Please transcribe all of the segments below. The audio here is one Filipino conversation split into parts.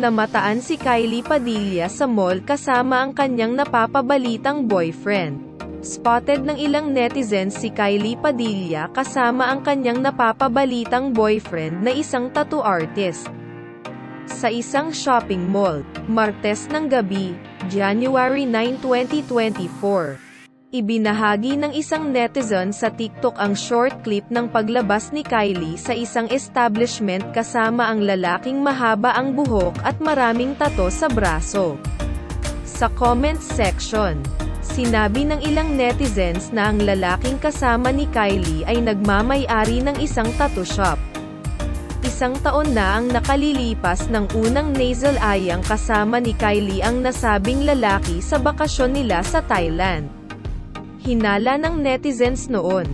Namataan si Kylie Padilla sa mall kasama ang kanyang napapabalitang boyfriend. Spotted ng ilang netizens si Kylie Padilla kasama ang kanyang napapabalitang boyfriend na isang tattoo artist. Sa isang shopping mall, Martes ng gabi, January 9, 2024. Ibinahagi ng isang netizen sa TikTok ang short clip ng paglabas ni Kylie sa isang establishment kasama ang lalaking mahaba ang buhok at maraming tato sa braso. Sa comments section, sinabi ng ilang netizens na ang lalaking kasama ni Kylie ay nagmamay-ari ng isang tattoo shop. Isang taon na ang nakalilipas ng unang nasal ayang kasama ni Kylie ang nasabing lalaki sa bakasyon nila sa Thailand. Hinala ng netizens noon.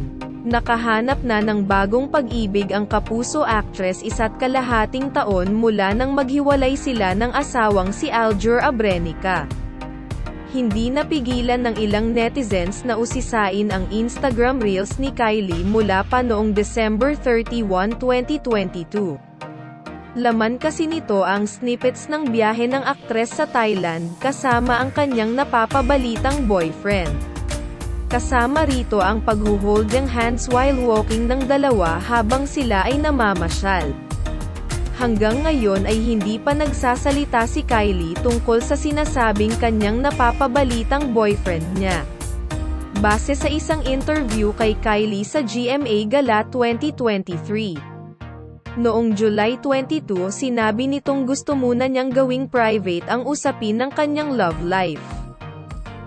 Nakahanap na ng bagong pag-ibig ang kapuso actress isa't kalahating taon mula nang maghiwalay sila ng asawang si Aljur Abrenica. Hindi napigilan ng ilang netizens na usisain ang Instagram Reels ni Kylie mula pa noong December 31, 2022. Laman kasi nito ang snippets ng biyahe ng aktres sa Thailand kasama ang kanyang napapabalitang boyfriend. Kasama rito ang paghuhold ng hands while walking ng dalawa habang sila ay namamasyal. Hanggang ngayon ay hindi pa nagsasalita si Kylie tungkol sa sinasabing kanyang napapabalitang boyfriend niya. Base sa isang interview kay Kylie sa GMA Gala 2023. Noong July 22 sinabi nitong gusto muna niyang gawing private ang usapin ng kanyang love life.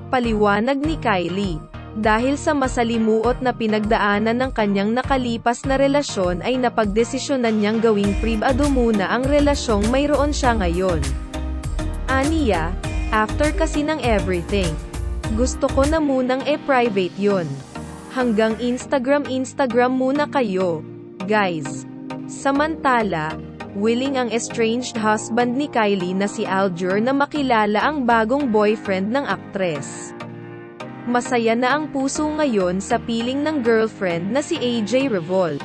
Paliwanag ni Kylie, dahil sa masalimuot na pinagdaanan ng kanyang nakalipas na relasyon ay napagdesisyonan niyang gawing privado muna ang relasyong mayroon siya ngayon. Aniya, after kasi ng everything, gusto ko na munang e-private yon. Hanggang Instagram Instagram muna kayo, guys. Samantala, willing ang estranged husband ni Kylie na si Aljur na makilala ang bagong boyfriend ng aktres. Masaya na ang puso ngayon sa piling ng girlfriend na si AJ Revol.